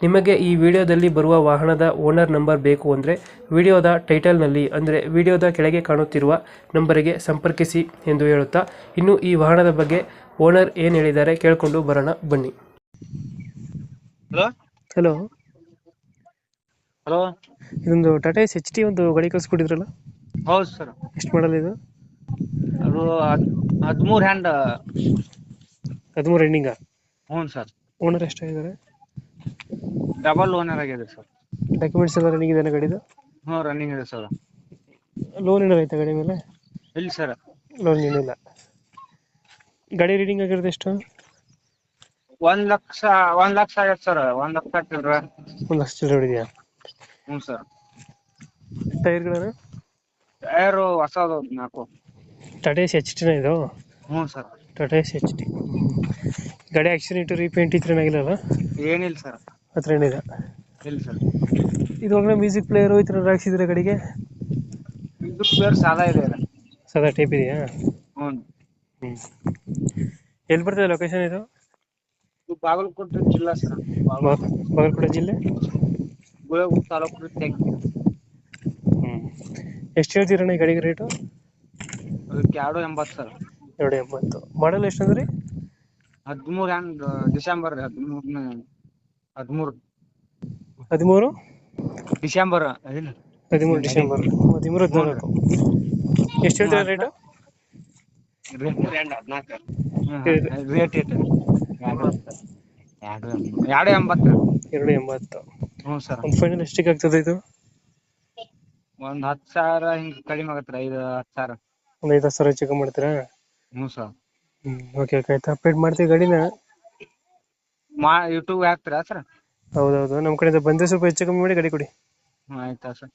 ನಿಮಗೆ ಈ ವಿಡಿಯೋದಲ್ಲಿ ಬರುವ ವಾಹನದ ಓನರ್ ನಂಬರ್ ಬೇಕು ಅಂದರೆ ವಿಡಿಯೋದ ಟೈಟಲ್ನಲ್ಲಿ ಅಂದರೆ ವಿಡಿಯೋದ ಕೆಳಗೆ ಕಾಣುತ್ತಿರುವ ನಂಬರಿಗೆ ಸಂಪರ್ಕಿಸಿ ಎಂದು ಹೇಳುತ್ತಾ ಇನ್ನು ಈ ವಾಹನದ ಬಗ್ಗೆ ಓನರ್ ಏನು ಹೇಳಿದ್ದಾರೆ ಕೇಳಿಕೊಂಡು ಬರೋಣ ಬನ್ನಿ. ಹಲೋ? ಹಲೋ? ಹಲೋ? ಇದೊಂದು ಟಾಟಾ ಎಸ್ ಎಚ್ ಟಿ ಒಂದು ಗಾಡಿ ಕಳಿಸ್ಕೊಟ್ಟಿದ್ರಲ್ಲ? ಹೌದು ಸರ್. ಎಷ್ಟು ಮಾಡಲ್ಲ ಇದು? ಅದು ಹದಿಮೂರು ಹ್ಯಾಂಡ್. ಹದಿಮೂರು ಎಂಡಿಂಗ? ಹ್ಞೂ ಸರ್. ಓನರ್ ಎಷ್ಟಾಗಿದ್ದಾರೆ ಡಬಲ್ ಓನರ್ ಆಗಿದೆ ಸರ್ ಡಾಕ್ಯುಮೆಂಟ್ಸ್ ಎಲ್ಲ ರನ್ನಿಂಗ್ ಇದೆ ಗಾಡಿದು? ಹ್ಞೂ ರನ್ನಿಂಗ್ ಇದೆ ಸರ್ ಲೋನ್ ಏನಾರು ಐತೆ ಗಾಡಿ ಮೇಲೆ? ಇಲ್ಲ ಸರ್ ಲೋನ್ ಏನಿಲ್ಲ ಗಾಡಿ ರೀಡಿಂಗ್ ಆಗಿರೋದು ಎಷ್ಟು? ಒಂದ್ ಲಕ್ಷ ಒಂದ್ ಲಕ್ಷ ಆಗೈತೆ ಸರ್ ಒಂದ್ ಲಕ್ಷ ಚಿಲ್ರ ಒಂದು ಲಕ್ಷ ಚಿಲ್ಲರೆ ಹೊಡಿದ್ಯಾ? ಹ್ಞೂ ಸರ್ ಟೈರ್ಗಳನ್ನು ಟೈರು ಹೊಸದು ನಾಲ್ಕು. ಟಾಟಾ ಎಸ್ ಎಚ್ ಟಿನ ಇದು? ಹ್ಞೂ sir Tata Ace H T ಗಾಡಿ ಆಕ್ಸಿಡೆಂಟ್ ರೀಪೇಂಟ್ ಈ ಥರ ಏನಾಗಿಲ್ಲಲ್ಲ ಏನಿಲ್ಲ ಸರ್ ಹತ್ರ ಏನಿದೆ? ಎಲ್ಲಿ ಸರ್? ಮ್ಯೂಸಿಕ್ ಪ್ಲೇಯರು ಈ ಥರ ಹಾಕ್ಸಿದ್ರೆ ಕಡೆಗೆ? ಇದು ಪ್ಲೇಯರ್ ಸಾದಾ ಇದೆ ಸದಾ ಟೈಪ್ ಇದೆಯಾ? ಹ್ಞೂ ಹ್ಞೂ ಎಲ್ಲಿ ಬರ್ತದೆ ಲೊಕೇಶನ್ ಇದು? ಇದು ಬಾಗಲಕೋಟೆ ಜಿಲ್ಲಾ ಸರ್. ಬಾಗಲ- ಬಾಗಲಕೋಟೆ ಜಿಲ್ಲೆ? ಗುಳಗುಡ್ ತಾಲೂಕು ಹ್ಞೂ ಎಷ್ಟು ಹೇಳ್ತೀರಣ್ಣ ಈ ಗಾಡಿಗೆ ರೇಟು ಅದಕ್ಕೆ ಎರಡು ಎಂಬತ್ತು ಸರ್. ಎರಡು ಎಂಬತ್ತು. ಮಾಡಲ್ ಎಷ್ಟು ಅಂದ್ರೆ ಹದಿಮೂರು ಹ್ಯಾಂಗ್ ಡಿಸೆಂಬರ್ ಹದಿಮೂರನೇ. ಹದಿಮೂರು. ಹದಿಮೂರು? ಡಿಸೆಂಬರ್ ಹದಿಮೂರು ಡಿಸೆಂಬರ್. ಹದಿಮೂರು ಹದಿನಾಲ್ಕು. ಎಷ್ಟು ಹೇಳ್ತೀರಾ ರೇಟು? ರೇಟ್ ಎರಡು ಎಂಬತ್ತು. ಎರಡು ಎಂಬತ್ತು. ಹ್ಞೂ ಸರ್. ಒಂದು ಫೈನಲ್ ಎಷ್ಟಿಗೆ ಆಗ್ತದೆ ಇದು? ಒಂದ್ ಹತ್ತು ಸಾವಿರ ಹಿಂಗ್ ಕಡಿಮೆ ಆಗತ್ತೆ ಐದು ಹತ್ತು ಸಾವಿರ. ಒಂದು ಐದು ಸಾವಿರ ಹೆಚ್ಚು ಮಾಡ್ತೀರಾ? ಹ್ಞೂ ಸರ್. ಹ್ಞೂ ಓಕೆ ಓಕೆ ಆಯ್ತು? ಅಪ್ಡೇಟ್ ಮಾಡ್ತೀವಿ ಗಾಡಿನ. ಮಾ ಯೂಟ್ಯೂಬ್ ಹಾಕ್ತೀರಾ ಸರ್ ಹೌದೌದು. ನಮ್ಮ ಕಡೆಯಿಂದ ಬಂದರೆ ಸ್ವಲ್ಪ ಹೆಚ್ಚು ಕಮ್ಮಿ ಮಾಡಿ ಗಾಡಿ ಕೊಡಿ. ಆಯ್ತಾ ಸರ್